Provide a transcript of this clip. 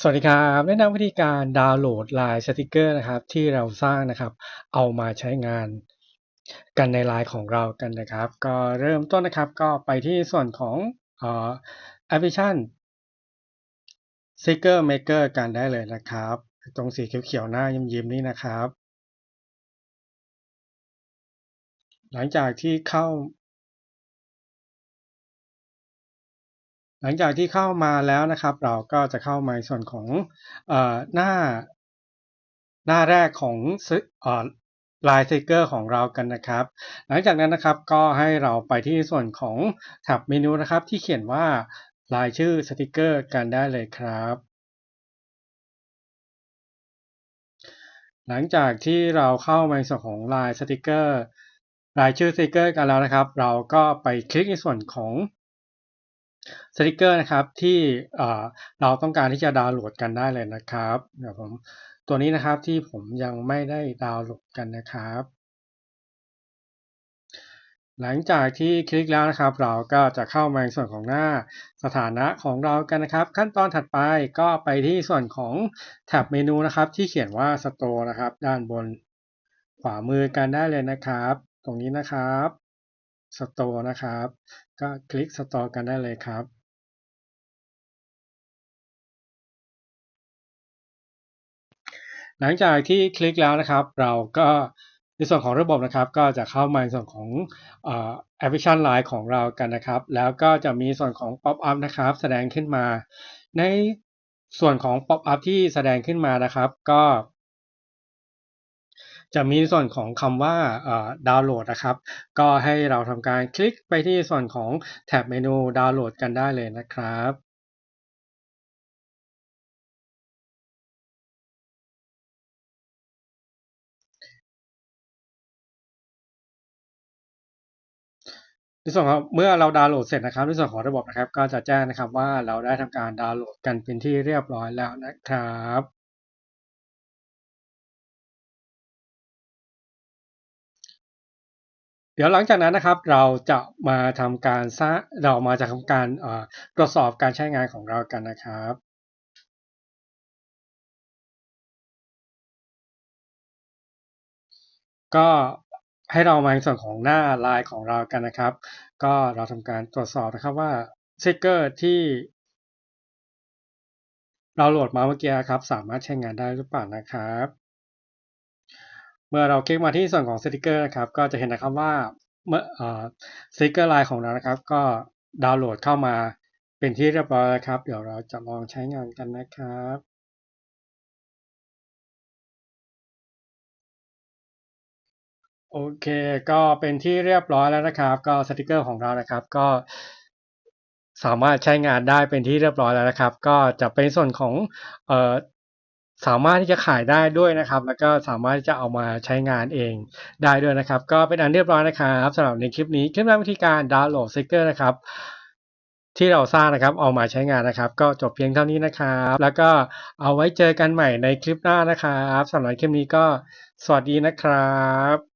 สวัสดีครับแนะนำวิธีการดาวน์โหลดลายสติกเกอร์นะครับ ที่เราสร้างนะครับ เอามาใช้งานกันในไลน์ของเรากันนะครับ ก็เริ่มต้นนะครับก็ไปที่ส่วนของแอปพลิเคชัน Sticker Maker กันได้เลยนะครับ ตรงสีเขียวๆหน้ายิ้มๆนี่นะครับ หลังจากที่เข้า หลังจากที่เข้ามาแล้วนะครับ เราก็จะเข้ามาส่วนของอหน้า หน้าแรกของลายสติกเกอร์ของเรากันนะครับ หลังจากนั้นนะครับก็ให้เราไปที่ส่วนของแท็บเมนูนะครับ ที่เขียนว่ารายชื่อสติกเกอร์กันได้เลยครับ หลังจากที่เราเข้ามาในส่วนของลายสติกเกอร์รายชื่อสติกเกอร์กันแล้วนะครับ เราก็ไปคลิกในส่วนของ สติกเกอร์นะครับที่เราต้องการที่จะดาวน์โหลดกันได้เลยนะครับเดี๋ยวผมตัวนี้นะครับที่ผมยังไม่ได้ดาวน์โหลดกันนะครับ หลังจากที่คลิกแล้วนะครับ เราก็จะเข้ามาในส่วนของหน้าสถานะของเรากันนะครับ ขั้นตอนถัดไปก็ไปที่ส่วนของแท็บเมนูนะครับ ที่เขียนว่า Store นะครับ ด้านบนขวามือกันได้เลยนะครับ ตรงนี้นะครับ Store นะครับ ก็คลิก Store กันได้เลยครับหลังจากที่คลิกแล้วนะครับ เราก็ในส่วนของระบบนะครับ ก็จะเข้ามาในส่วนของแอปพลิเคชันไลน์ของเรากันนะครับ แล้วก็จะมีส่วนของ Pop up นะครับ แสดงขึ้นมา ในส่วนของ Pop up ที่แสดงขึ้นมานะครับ ก็ จะมีส่วนของคำว่าดาวน์โหลดนะครับ ก็ให้เราทำการคลิกไปที่ส่วนของแท็บเมนูดาวน์โหลดกันได้เลยนะครับในส่วนของเมื่อเราดาวน์โหลดเสร็จนะครับในส่วนของระบบนะครับ ก็จะแจ้งนะครับว่าเราได้ทำการดาวน์โหลดกันเป็นที่เรียบร้อยแล้วนะครับ เดี๋ยวหลังจากนั้นนะครับเราจะมาทำการสร้างเรามาจะทำการตรวจสอบการใช้งานของเรากันนะครับก็ให้เรามาในส่วนของหน้าไลน์ของเรากันนะครับ ก็เราทำการตรวจสอบนะครับว่าสติกเกอร์ที่ เราโหลดมาเมื่อกี้ครับ สามารถใช้งานได้หรือเปล่านะครับ เมื่อเราคลิกมาที่ส่วนของสติกเกอร์นะครับ ก็จะเห็นนะครับว่าเมื่อสติกเกอร์ไลน์ของเรานะครับ ก็ดาวน์โหลดเข้ามาเป็นที่เรียบร้อยแล้วครับ เดี๋ยวเราจะลองใช้งานกันนะครับโอเค ก็เป็นที่เรียบร้อยแล้วนะครับ ก็สติกเกอร์ของเรานะครับ ก็สามารถใช้งานได้เป็นที่เรียบร้อยแล้วนะครับ ก็จะเป็นส่วนของเอ่อ สามารถที่จะขายได้ด้วยนะครับ แล้วก็สามารถที่จะเอามาใช้งานเองได้ด้วยนะครับ ก็เป็นอันเรียบร้อยนะครับสำหรับในคลิปนี้คลิปแรกวิธีการดาวน์โหลดสติกเกอร์นะครับที่เราสร้างนะครับเอามาใช้งานนะครับ ก็จบเพียงเท่านี้นะครับ แล้วก็เอาไว้เจอกันใหม่ในคลิปหน้านะครับสำหรับคลิปนี้ก็สวัสดีนะครับ